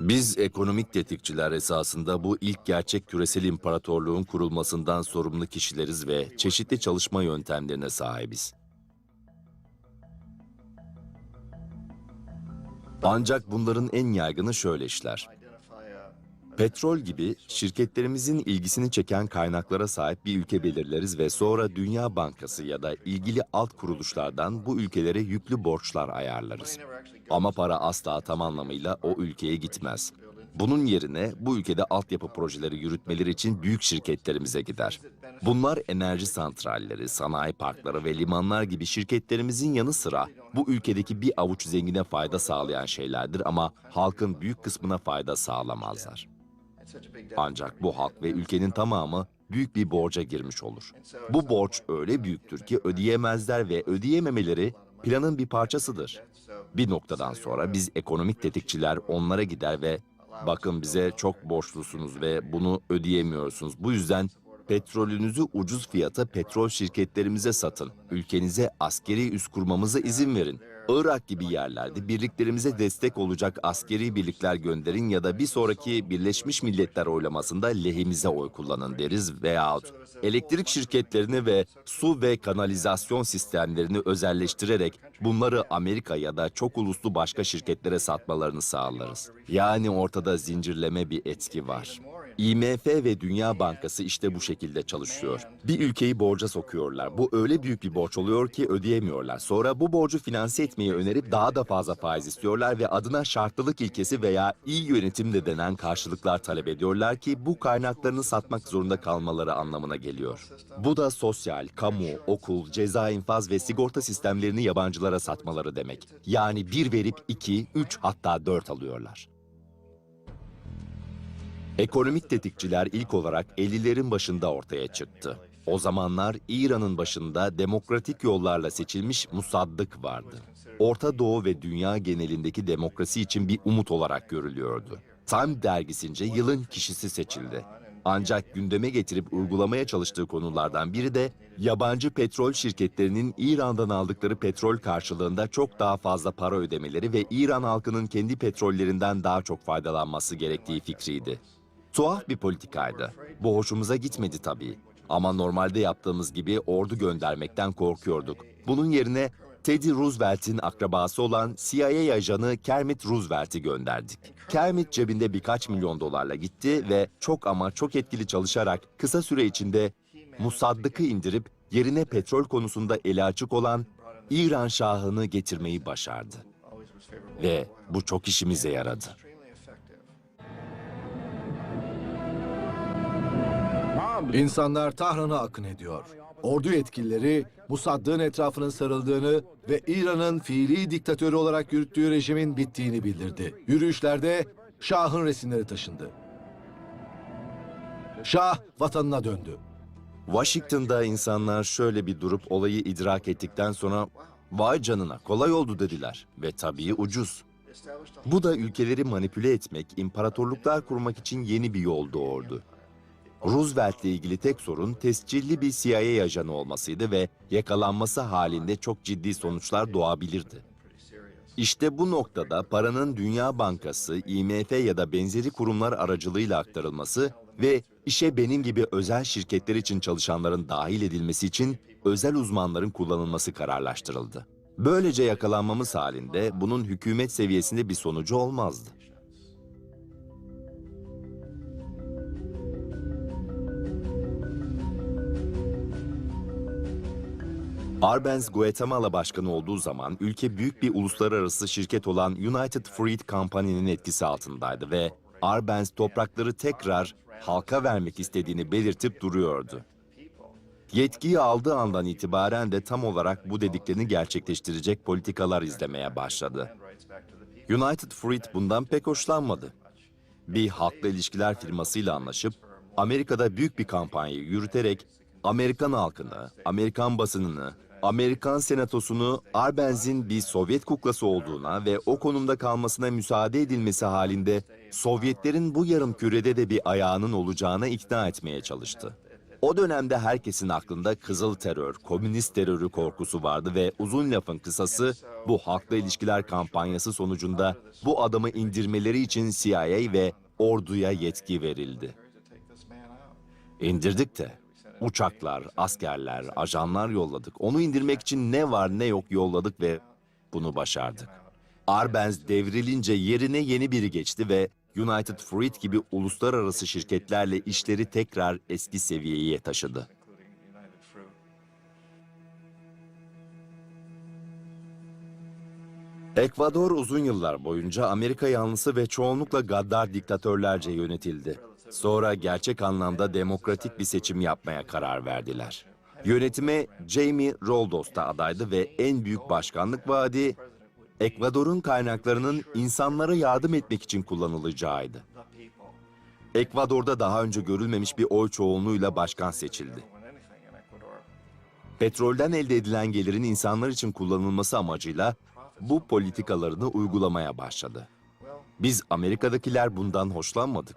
Biz ekonomik tetikçiler esasında bu ilk gerçek küresel imparatorluğun kurulmasından sorumlu kişileriz ve çeşitli çalışma yöntemlerine sahibiz. Ancak bunların en yaygını şöyle işler. Petrol gibi şirketlerimizin ilgisini çeken kaynaklara sahip bir ülke belirleriz ve sonra Dünya Bankası ya da ilgili alt kuruluşlardan bu ülkelere yüklü borçlar ayarlarız. Ama para asla tam anlamıyla o ülkeye gitmez. Bunun yerine bu ülkede altyapı projeleri yürütmeleri için büyük şirketlerimize gider. Bunlar enerji santralleri, sanayi parkları ve limanlar gibi şirketlerimizin yanı sıra bu ülkedeki bir avuç zengine fayda sağlayan şeylerdir ama halkın büyük kısmına fayda sağlamazlar. Ancak bu halk ve ülkenin tamamı büyük bir borca girmiş olur. Bu borç öyle büyüktür ki ödeyemezler ve ödeyememeleri planın bir parçasıdır. Bir noktadan sonra biz ekonomik tetikçiler onlara gider ve bakın bize çok borçlusunuz ve bunu ödeyemiyorsunuz. Bu yüzden petrolünüzü ucuz fiyata petrol şirketlerimize satın. Ülkenize askeri üs kurmamıza izin verin. Irak gibi yerlerde birliklerimize destek olacak askeri birlikler gönderin ya da bir sonraki Birleşmiş Milletler oylamasında lehimize oy kullanın deriz veyahut elektrik şirketlerini ve su ve kanalizasyon sistemlerini özelleştirerek bunları Amerika ya da çok uluslu başka şirketlere satmalarını sağlarız. Yani ortada zincirleme bir etki var. IMF ve Dünya Bankası işte bu şekilde çalışıyor. Bir ülkeyi borca sokuyorlar. Bu öyle büyük bir borç oluyor ki ödeyemiyorlar. Sonra bu borcu finanse etmeyi önerip daha da fazla faiz istiyorlar ve adına şartlılık ilkesi veya iyi yönetim de denen karşılıklar talep ediyorlar ki bu kaynaklarını satmak zorunda kalmaları anlamına geliyor. Bu da sosyal, kamu, okul, ceza infaz ve sigorta sistemlerini yabancılara satmaları demek. Yani bir verip iki, üç hatta dört alıyorlar. Ekonomik tetikçiler ilk olarak 50'lerin başında ortaya çıktı. O zamanlar İran'ın başında demokratik yollarla seçilmiş Musaddık vardı. Orta Doğu ve dünya genelindeki demokrasi için bir umut olarak görülüyordu. Time dergisince yılın kişisi seçildi. Ancak gündeme getirip uygulamaya çalıştığı konulardan biri de yabancı petrol şirketlerinin İran'dan aldıkları petrol karşılığında çok daha fazla para ödemeleri ve İran halkının kendi petrollerinden daha çok faydalanması gerektiği fikriydi. Tuhaf bir politikaydı. Bu hoşumuza gitmedi tabii. Ama normalde yaptığımız gibi ordu göndermekten korkuyorduk. Bunun yerine Teddy Roosevelt'in akrabası olan CIA ajanı Kermit Roosevelt'i gönderdik. Kermit cebinde birkaç milyon dolarla gitti ve çok ama çok etkili çalışarak kısa süre içinde Musaddık'ı indirip yerine petrol konusunda eli açık olan İran Şahı'nı getirmeyi başardı. Ve bu çok işimize yaradı. İnsanlar Tahran'a akın ediyor. Ordu yetkilileri Musaddığ'ın etrafının sarıldığını ve İran'ın fiili diktatörü olarak yürüttüğü rejimin bittiğini bildirdi. Yürüyüşlerde Şah'ın resimleri taşındı. Şah vatanına döndü. Washington'da insanlar şöyle bir durup olayı idrak ettikten sonra vay canına kolay oldu dediler ve tabii ucuz. Bu da ülkeleri manipüle etmek, imparatorluklar kurmak için yeni bir yol doğurdu. Roosevelt'le ilgili tek sorun tescilli bir CIA ajanı olmasıydı ve yakalanması halinde çok ciddi sonuçlar doğabilirdi. İşte bu noktada paranın Dünya Bankası, IMF ya da benzeri kurumlar aracılığıyla aktarılması ve işe benim gibi özel şirketler için çalışanların dahil edilmesi için özel uzmanların kullanılması kararlaştırıldı. Böylece yakalanmamız halinde bunun hükümet seviyesinde bir sonucu olmazdı. Arbenz Guatemala başkanı olduğu zaman ülke büyük bir uluslararası şirket olan United Fruit Company'nin etkisi altındaydı ve Arbenz toprakları tekrar halka vermek istediğini belirtip duruyordu. Yetkiyi aldığı andan itibaren de tam olarak bu dediklerini gerçekleştirecek politikalar izlemeye başladı. United Fruit bundan pek hoşlanmadı. Bir halkla ilişkiler firmasıyla anlaşıp Amerika'da büyük bir kampanyayı yürüterek Amerikan halkını, Amerikan basınını, Amerikan senatosunu Arbenz'in bir Sovyet kuklası olduğuna ve o konumda kalmasına müsaade edilmesi halinde Sovyetlerin bu yarım kürede de bir ayağının olacağına ikna etmeye çalıştı. O dönemde herkesin aklında kızıl terör, komünist terörü korkusu vardı ve uzun lafın kısası bu halkla ilişkiler kampanyası sonucunda bu adamı indirmeleri için CIA ve orduya yetki verildi. İndirdik de. Uçaklar, askerler, ajanlar yolladık. Onu indirmek için ne var ne yok yolladık ve bunu başardık. Arbenz devrilince yerine yeni biri geçti ve United Fruit gibi uluslararası şirketlerle işleri tekrar eski seviyeye taşıdı. Ekvador uzun yıllar boyunca Amerika yanlısı ve çoğunlukla gaddar diktatörlerce yönetildi. Sonra gerçek anlamda demokratik bir seçim yapmaya karar verdiler. Yönetime Jamie Roldos da adaydı ve en büyük başkanlık vaadi Ekvador'un kaynaklarının insanlara yardım etmek için kullanılacağıydı. Ekvador'da daha önce görülmemiş bir oy çoğunluğuyla başkan seçildi. Petrolden elde edilen gelirin insanlar için kullanılması amacıyla bu politikalarını uygulamaya başladı. Biz Amerika'dakiler bundan hoşlanmadık.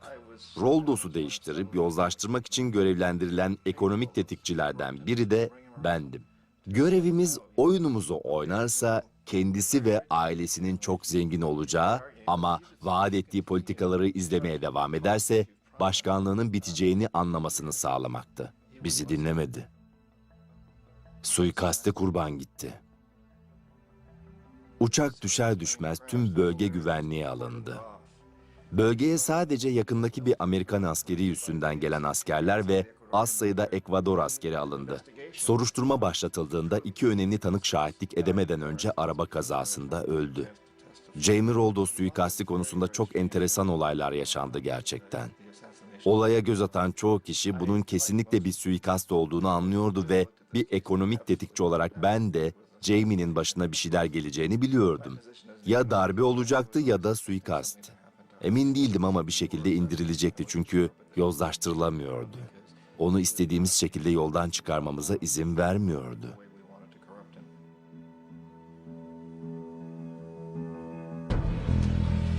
Roldos'u değiştirip yozlaştırmak için görevlendirilen ekonomik tetikçilerden biri de bendim. Görevimiz oyunumuzu oynarsa kendisi ve ailesinin çok zengin olacağı ama vaat ettiği politikaları izlemeye devam ederse başkanlığının biteceğini anlamasını sağlamaktı. Bizi dinlemedi. Suikaste kurban gitti. Uçak düşer düşmez tüm bölge güvenliğe alındı. Bölgeye sadece yakındaki bir Amerikan askeri üssünden gelen askerler ve az sayıda Ekvador askeri alındı. Soruşturma başlatıldığında iki önemli tanık şahitlik edemeden önce araba kazasında öldü. Jamie Roldos suikasti konusunda çok enteresan olaylar yaşandı gerçekten. Olaya göz atan çoğu kişi bunun kesinlikle bir suikast olduğunu anlıyordu ve bir ekonomik tetikçi olarak ben de Jamie'nin başına bir şeyler geleceğini biliyordum. Ya darbe olacaktı ya da suikast. Emin değildim ama bir şekilde indirilecekti çünkü yozlaştırılamıyordu. Onu istediğimiz şekilde yoldan çıkarmamıza izin vermiyordu.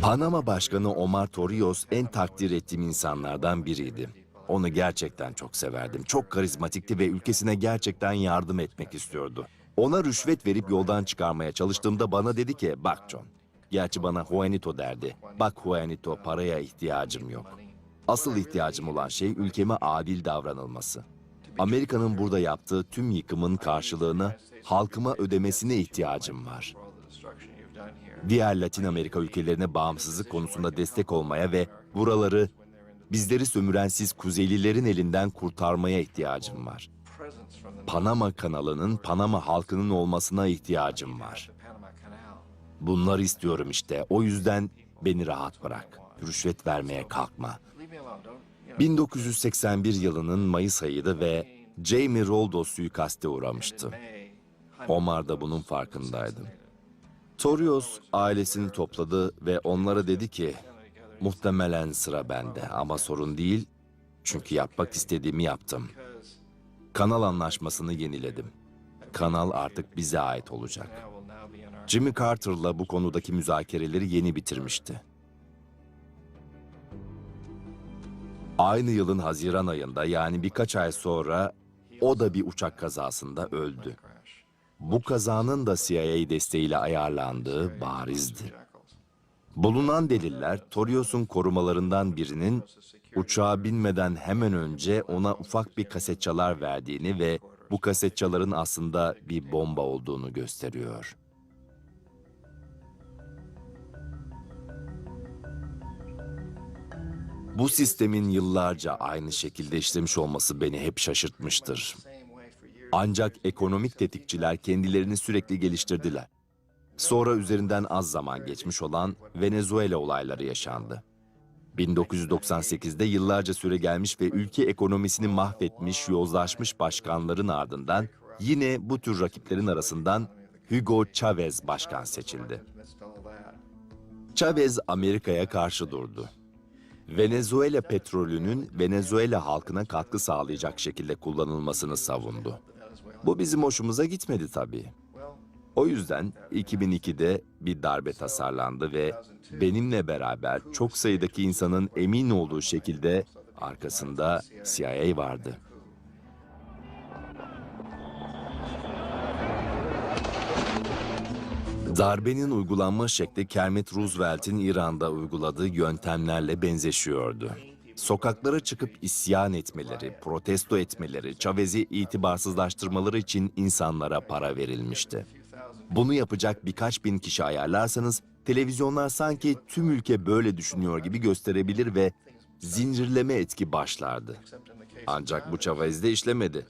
Panama Başkanı Omar Torrijos en takdir ettiğim insanlardan biriydi. Onu gerçekten çok severdim. Çok karizmatikti ve ülkesine gerçekten yardım etmek istiyordu. Ona rüşvet verip yoldan çıkarmaya çalıştığımda bana dedi ki, bak John, gerçi bana Juanito derdi. Bak Juanito, paraya ihtiyacım yok. Asıl ihtiyacım olan şey ülkeme adil davranılması. Amerika'nın burada yaptığı tüm yıkımın karşılığını halkıma ödemesine ihtiyacım var. Diğer Latin Amerika ülkelerine bağımsızlık konusunda destek olmaya ve buraları bizleri sömürensiz Kuzeylilerin elinden kurtarmaya ihtiyacım var. Panama kanalının Panama halkının olmasına ihtiyacım var. Bunları istiyorum işte. O yüzden beni rahat bırak. Rüşvet vermeye kalkma. 1981 yılının Mayıs ayıydı ve Jamie Roldos suikaste uğramıştı. Omar da bunun farkındaydı. Torios ailesini topladı ve onlara dedi ki, muhtemelen sıra bende ama sorun değil çünkü yapmak istediğimi yaptım. Kanal anlaşmasını yeniledim. Kanal artık bize ait olacak. Jimmy Carter'la bu konudaki müzakereleri yeni bitirmişti. Aynı yılın Haziran ayında yani birkaç ay sonra o da bir uçak kazasında öldü. Bu kazanın da CIA desteğiyle ayarlandığı barizdi. Bulunan deliller Torios'un korumalarından birinin uçağa binmeden hemen önce ona ufak bir kaset çalar verdiğini ve bu kaset çaların aslında bir bomba olduğunu gösteriyor. Bu sistemin yıllarca aynı şekilde işlemiş olması beni hep şaşırtmıştır. Ancak ekonomik tetikçiler kendilerini sürekli geliştirdiler. Sonra üzerinden az zaman geçmiş olan Venezuela olayları yaşandı. 1998'de yıllarca süre gelmiş ve ülke ekonomisini mahvetmiş, yozlaşmış başkanların ardından yine bu tür rakiplerin arasından Hugo Chavez başkan seçildi. Chavez Amerika'ya karşı durdu. Venezuela petrolünün Venezuela halkına katkı sağlayacak şekilde kullanılmasını savundu. Bu bizim hoşumuza gitmedi tabii. O yüzden 2002'de bir darbe tasarlandı ve benimle beraber çok sayıdaki insanın emin olduğu şekilde arkasında CIA vardı. Darbenin uygulanma şekli Kermit Roosevelt'in İran'da uyguladığı yöntemlerle benzeşiyordu. Sokaklara çıkıp isyan etmeleri, protesto etmeleri, Chavez'i itibarsızlaştırmaları için insanlara para verilmişti. Bunu yapacak birkaç bin kişi ayarlarsanız televizyonlar sanki tüm ülke böyle düşünüyor gibi gösterebilir ve zincirleme etki başlardı. Ancak bu Chavez'de işlemedi.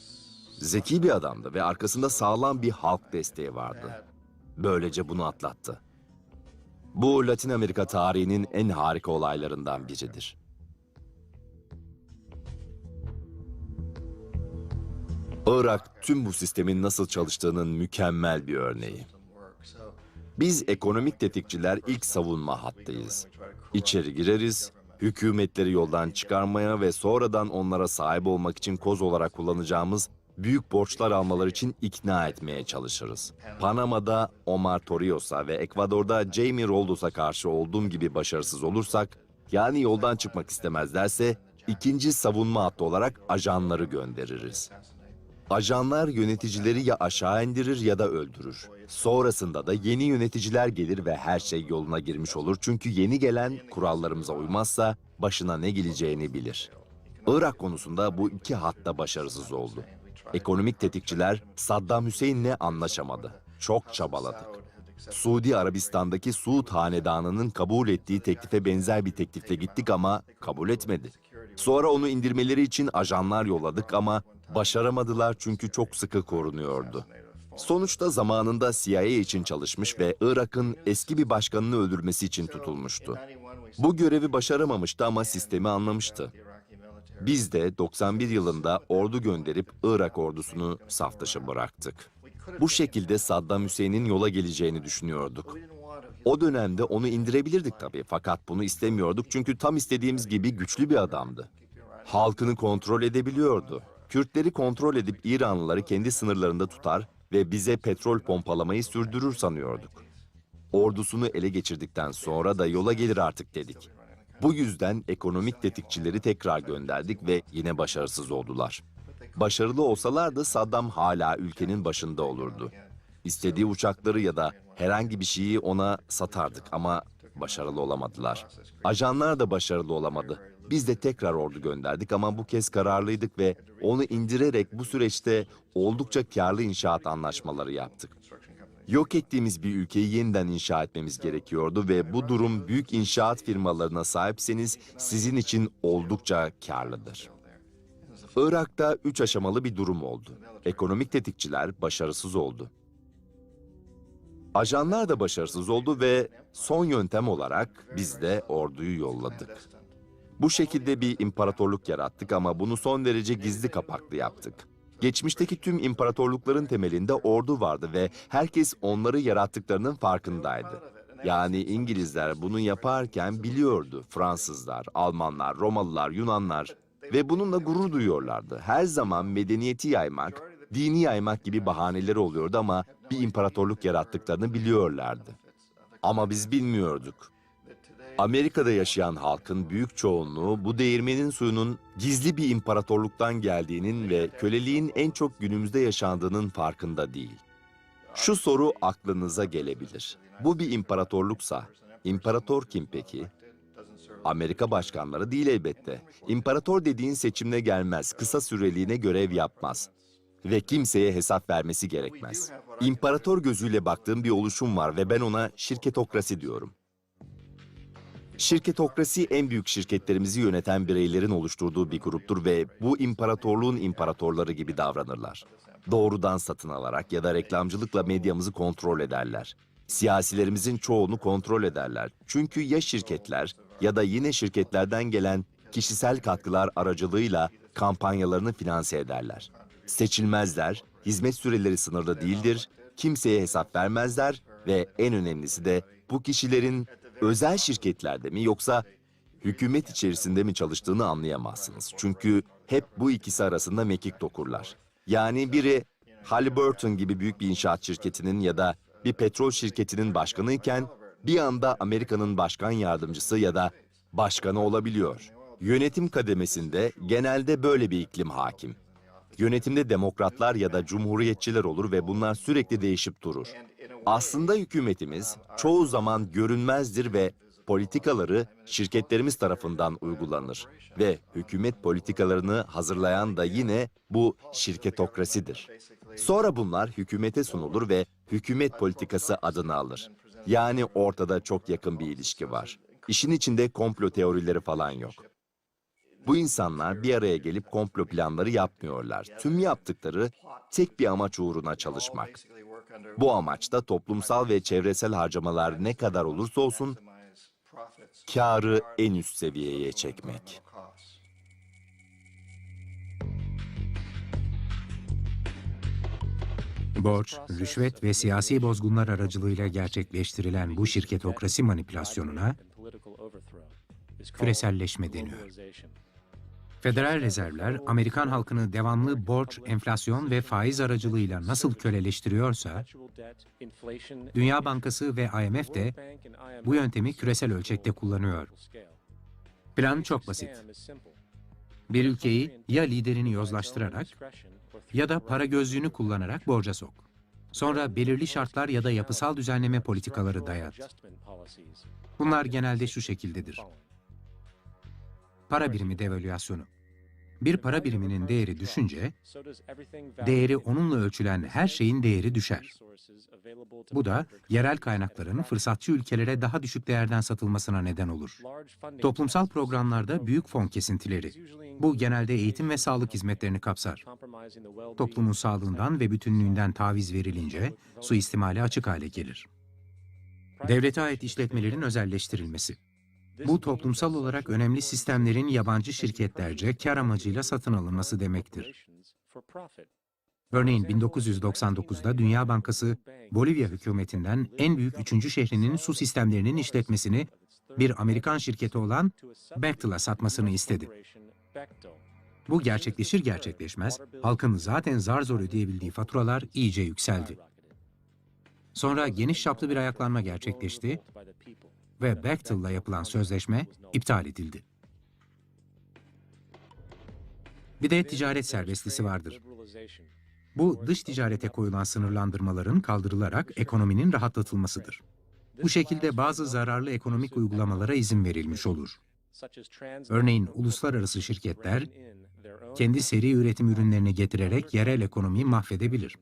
Zeki bir adamdı ve arkasında sağlam bir halk desteği vardı. Böylece bunu atlattı. Bu Latin Amerika tarihinin en harika olaylarından biridir. Irak tüm bu sistemin nasıl çalıştığının mükemmel bir örneği. Biz ekonomik tetikçiler ilk savunma hattıyız. İçeri gireriz, hükümetleri yoldan çıkarmaya ve sonradan onlara sahip olmak için koz olarak kullanacağımız büyük borçlar almaları için ikna etmeye çalışırız. Panama'da Omar Torrijos'a ve Ekvador'da Jamie Roldos'a karşı olduğum gibi başarısız olursak, yani yoldan çıkmak istemezlerse ikinci savunma hattı olarak ajanları göndeririz. Ajanlar yöneticileri ya aşağı indirir ya da öldürür. Sonrasında da yeni yöneticiler gelir ve her şey yoluna girmiş olur. Çünkü yeni gelen kurallarımıza uymazsa başına ne geleceğini bilir. Irak konusunda bu iki hatta başarısız oldu. Ekonomik tetikçiler Saddam Hüseyin'le anlaşamadı. Çok çabaladık. Suudi Arabistan'daki Suud Hanedanı'nın kabul ettiği teklife benzer bir teklifle gittik ama kabul etmedi. Sonra onu indirmeleri için ajanlar yolladık ama başaramadılar çünkü çok sıkı korunuyordu. Sonuçta zamanında CIA için çalışmış ve Irak'ın eski bir başkanını öldürmesi için tutulmuştu. Bu görevi başaramamıştı ama sistemi anlamıştı. Biz de 91 yılında ordu gönderip Irak ordusunu saf dışı bıraktık. Bu şekilde Saddam Hüseyin'in yola geleceğini düşünüyorduk. O dönemde onu indirebilirdik tabii fakat bunu istemiyorduk çünkü tam istediğimiz gibi güçlü bir adamdı. Halkını kontrol edebiliyordu. Kürtleri kontrol edip İranlıları kendi sınırlarında tutar ve bize petrol pompalamayı sürdürür sanıyorduk. Ordusunu ele geçirdikten sonra da yola gelir artık dedik. Bu yüzden ekonomik tetikçileri tekrar gönderdik ve yine başarısız oldular. Başarılı olsalardı Saddam hala ülkenin başında olurdu. İstediği uçakları ya da herhangi bir şeyi ona satardık ama başarılı olamadılar. Ajanlar da başarılı olamadı. Biz de tekrar ordu gönderdik ama bu kez kararlıydık ve onu indirerek bu süreçte oldukça karlı inşaat anlaşmaları yaptık. Yok ettiğimiz bir ülkeyi yeniden inşa etmemiz gerekiyordu ve bu durum büyük inşaat firmalarına sahipseniz sizin için oldukça karlıdır. Irak'ta üç aşamalı bir durum oldu. Ekonomik tetikçiler başarısız oldu. Ajanlar da başarısız oldu ve son yöntem olarak biz de orduyu yolladık. Bu şekilde bir imparatorluk yarattık ama bunu son derece gizli kapaklı yaptık. Geçmişteki tüm imparatorlukların temelinde ordu vardı ve herkes onları yarattıklarının farkındaydı. Yani İngilizler bunu yaparken biliyordu. Fransızlar, Almanlar, Romalılar, Yunanlar ve bununla gurur duyuyorlardı. Her zaman medeniyeti yaymak, dini yaymak gibi bahaneleri oluyordu ama bir imparatorluk yarattıklarını biliyorlardı. Ama biz bilmiyorduk. Amerika'da yaşayan halkın büyük çoğunluğu bu değirmenin suyunun gizli bir imparatorluktan geldiğinin ve köleliğin en çok günümüzde yaşandığının farkında değil. Şu soru aklınıza gelebilir. Bu bir imparatorluksa, imparator kim peki? Amerika başkanları değil elbette. İmparator dediğin seçimle gelmez, kısa süreliğine görev yapmaz ve kimseye hesap vermesi gerekmez. İmparator gözüyle baktığım bir oluşum var ve ben ona şirketokrasi diyorum. Şirketokrasi en büyük şirketlerimizi yöneten bireylerin oluşturduğu bir gruptur ve bu imparatorluğun imparatorları gibi davranırlar. Doğrudan satın alarak ya da reklamcılıkla medyamızı kontrol ederler. Siyasilerimizin çoğunu kontrol ederler. Çünkü ya şirketler ya da yine şirketlerden gelen kişisel katkılar aracılığıyla kampanyalarını finanse ederler. Seçilmezler, hizmet süreleri sınırlı değildir, kimseye hesap vermezler ve en önemlisi de bu kişilerin özel şirketlerde mi yoksa hükümet içerisinde mi çalıştığını anlayamazsınız. Çünkü hep bu ikisi arasında mekik dokurlar. Yani biri Halliburton gibi büyük bir inşaat şirketinin ya da bir petrol şirketinin başkanıyken bir anda Amerika'nın başkan yardımcısı ya da başkanı olabiliyor. Yönetim kademesinde genelde böyle bir iklim hakim. Yönetimde demokratlar ya da cumhuriyetçiler olur ve bunlar sürekli değişip durur. Aslında hükümetimiz çoğu zaman görünmezdir ve politikaları şirketlerimiz tarafından uygulanır ve hükümet politikalarını hazırlayan da yine bu şirketokrasidir. Sonra bunlar hükümete sunulur ve hükümet politikası adını alır. Yani ortada çok yakın bir ilişki var. İşin içinde komplo teorileri falan yok. Bu insanlar bir araya gelip komplo planları yapmıyorlar. Tüm yaptıkları tek bir amaç uğruna çalışmak. Bu amaçta toplumsal ve çevresel harcamalar ne kadar olursa olsun karı en üst seviyeye çekmek. Borç, rüşvet ve siyasi bozgunlar aracılığıyla gerçekleştirilen bu şirketokrasi manipülasyonuna küreselleşme deniyor. Federal rezervler Amerikan halkını devamlı borç, enflasyon ve faiz aracılığıyla nasıl köleleştiriyorsa, Dünya Bankası ve IMF de bu yöntemi küresel ölçekte kullanıyor. Plan çok basit. Bir ülkeyi ya liderini yozlaştırarak ya da para gözlüğünü kullanarak borca sok. Sonra belirli şartlar ya da yapısal düzenleme politikaları dayat. Bunlar genelde şu şekildedir. Para birimi devalüasyonu. Bir para biriminin değeri düşünce, değeri onunla ölçülen her şeyin değeri düşer. Bu da yerel kaynakların fırsatçı ülkelere daha düşük değerden satılmasına neden olur. Toplumsal programlarda büyük fon kesintileri. Bu genelde eğitim ve sağlık hizmetlerini kapsar. Toplumun sağlığından ve bütünlüğünden taviz verilince suistimale açık hale gelir. Devlete ait işletmelerin özelleştirilmesi. Bu toplumsal olarak önemli sistemlerin yabancı şirketlerce kar amacıyla satın alınması demektir. Örneğin 1999'da Dünya Bankası, Bolivya hükümetinden en büyük üçüncü şehrinin su sistemlerinin işletmesini bir Amerikan şirketi olan Bechtel'a satmasını istedi. Bu gerçekleşir gerçekleşmez, halkın zaten zar zor ödeyebildiği faturalar iyice yükseldi. Sonra geniş çaplı bir ayaklanma gerçekleşti ve Bechtel'la yapılan sözleşme iptal edildi. Bir de ticaret serbestlisi vardır. Bu dış ticarete koyulan sınırlandırmaların kaldırılarak ekonominin rahatlatılmasıdır. Bu şekilde bazı zararlı ekonomik uygulamalara izin verilmiş olur. Örneğin uluslararası şirketler kendi seri üretim ürünlerini getirerek yerel ekonomiyi mahvedebilir.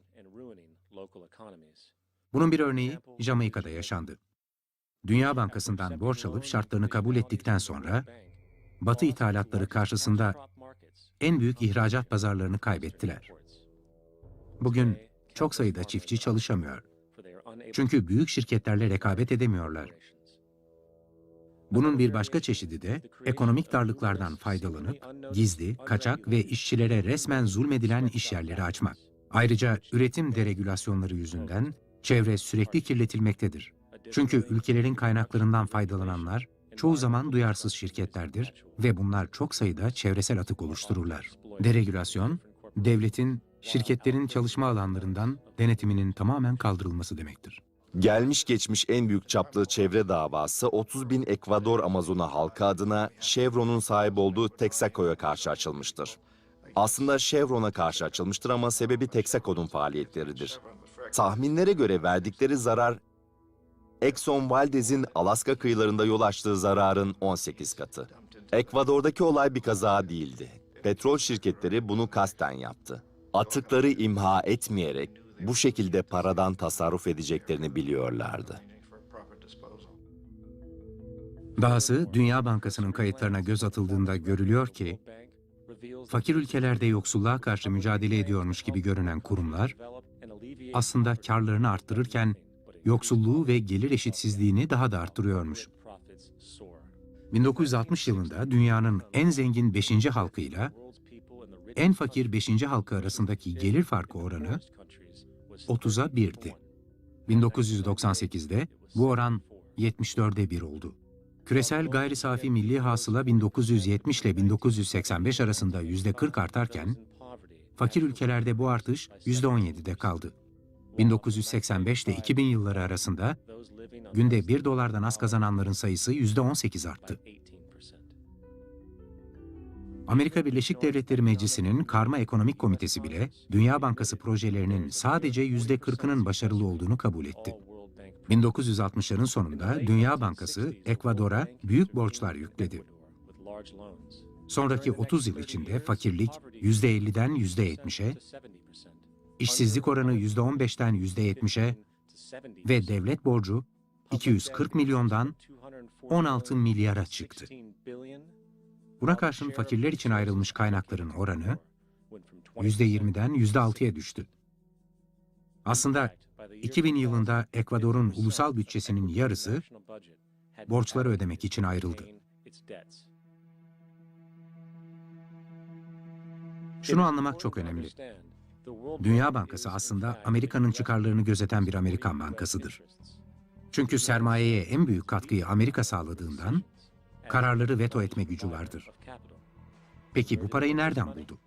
Bunun bir örneği Jamaika'da yaşandı. Dünya Bankası'ndan borç alıp şartlarını kabul ettikten sonra Batı ithalatları karşısında en büyük ihracat pazarlarını kaybettiler. Bugün çok sayıda çiftçi çalışamıyor. Çünkü büyük şirketlerle rekabet edemiyorlar. Bunun bir başka çeşidi de ekonomik darlıklardan faydalanıp gizli, kaçak ve işçilere resmen zulmedilen iş yerleri açmak. Ayrıca üretim deregülasyonları yüzünden çevre sürekli kirletilmektedir. Çünkü ülkelerin kaynaklarından faydalananlar çoğu zaman duyarsız şirketlerdir ve bunlar çok sayıda çevresel atık oluştururlar. Deregülasyon, devletin şirketlerin çalışma alanlarından denetiminin tamamen kaldırılması demektir. Gelmiş geçmiş en büyük çaplı çevre davası 30 bin Ekvador Amazona halkı adına Chevron'un sahip olduğu Texaco'ya karşı açılmıştır. Aslında Chevron'a karşı açılmıştır ama sebebi Texaco'nun faaliyetleridir. Tahminlere göre verdikleri zarar Exxon Valdez'in Alaska kıyılarında yol açtığı zararın 18 katı. Ekvador'daki olay bir kaza değildi. Petrol şirketleri bunu kasten yaptı. Atıkları imha etmeyerek bu şekilde paradan tasarruf edeceklerini biliyorlardı. Dahası Dünya Bankası'nın kayıtlarına göz atıldığında görülüyor ki, fakir ülkelerde yoksulluğa karşı mücadele ediyormuş gibi görünen kurumlar, aslında karlarını arttırırken yoksulluğu ve gelir eşitsizliğini daha da arttırıyormuş. 1960 yılında dünyanın en zengin 5. halkıyla en fakir 5. halkı arasındaki gelir farkı oranı 30'a 1'di. 1998'de bu oran 74'e 1 oldu. Küresel gayri safi milli hasıla 1970 ile 1985 arasında %40 artarken, fakir ülkelerde bu artış %17'de kaldı. 1985 ile 2000 yılları arasında günde 1 dolardan az kazananların sayısı %18 arttı. Amerika Birleşik Devletleri Meclisi'nin Karma Ekonomik Komitesi bile Dünya Bankası projelerinin sadece %40'ının başarılı olduğunu kabul etti. 1960'ların sonunda Dünya Bankası Ekvador'a büyük borçlar yükledi. Sonraki 30 yıl içinde fakirlik %50'den %70'e, işsizlik oranı %15'ten %70'e ve devlet borcu 240 milyondan 16 milyara çıktı. Buna karşın fakirler için ayrılmış kaynakların oranı %20'den %6'ya düştü. Aslında 2000 yılında Ekvador'un ulusal bütçesinin yarısı borçları ödemek için ayrıldı. Şunu anlamak çok önemli. Dünya Bankası aslında Amerika'nın çıkarlarını gözeten bir Amerikan bankasıdır. Çünkü sermayeye en büyük katkıyı Amerika sağladığından kararları veto etme gücü vardır. Peki bu parayı nereden buldu?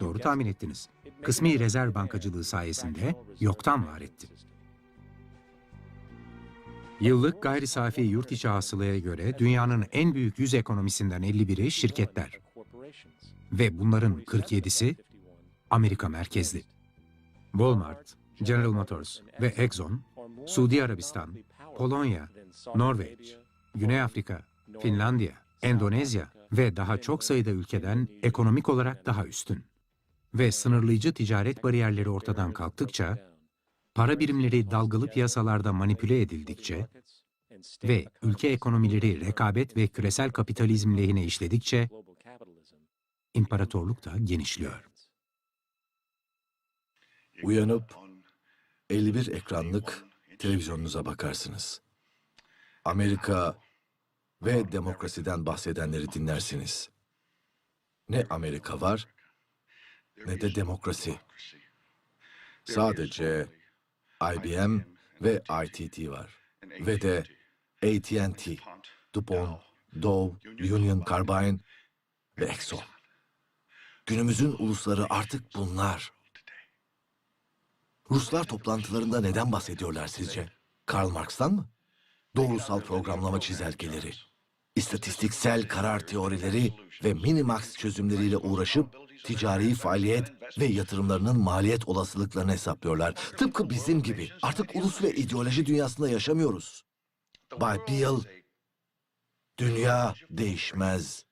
Doğru tahmin ettiniz. Kısmi rezerv bankacılığı sayesinde yoktan var etti. Yıllık gayri safi yurt içi hasılaya göre dünyanın en büyük 100 ekonomisinden 51'i şirketler ve bunların 47'si Amerika merkezli. Walmart, General Motors ve Exxon, Suudi Arabistan, Polonya, Norveç, Güney Afrika, Finlandiya, Endonezya ve daha çok sayıda ülkeden ekonomik olarak daha üstün. Ve sınırlayıcı ticaret bariyerleri ortadan kalktıkça, para birimleri dalgalı piyasalarda manipüle edildikçe ve ülke ekonomileri rekabet ve küresel kapitalizm lehine işledikçe imparatorluk da genişliyor. Uyanıp 51 ekranlık televizyonunuza bakarsınız. Amerika ve demokrasiden bahsedenleri dinlersiniz. Ne Amerika var ne de demokrasi. Sadece IBM ve ITT var. Ve de AT&T, DuPont, Dow, Union Carbine ve Exxon. Günümüzün ulusları artık bunlar. Ruslar toplantılarında neden bahsediyorlar sizce? Karl Marx'tan mı? Doğrusal programlama çizelgeleri, istatistiksel karar teorileri ve minimax çözümleriyle uğraşıp ticari faaliyet ve yatırımlarının maliyet olasılıklarını hesaplıyorlar. Tıpkı bizim gibi. Artık ulus ve ideoloji dünyasında yaşamıyoruz. Bay Beale, dünya değişmez.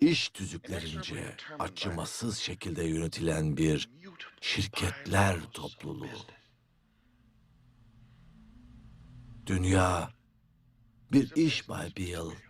İş tüzüklerince acımasız şekilde yönetilen bir şirketler topluluğu. Dünya bir iş Bay Beale.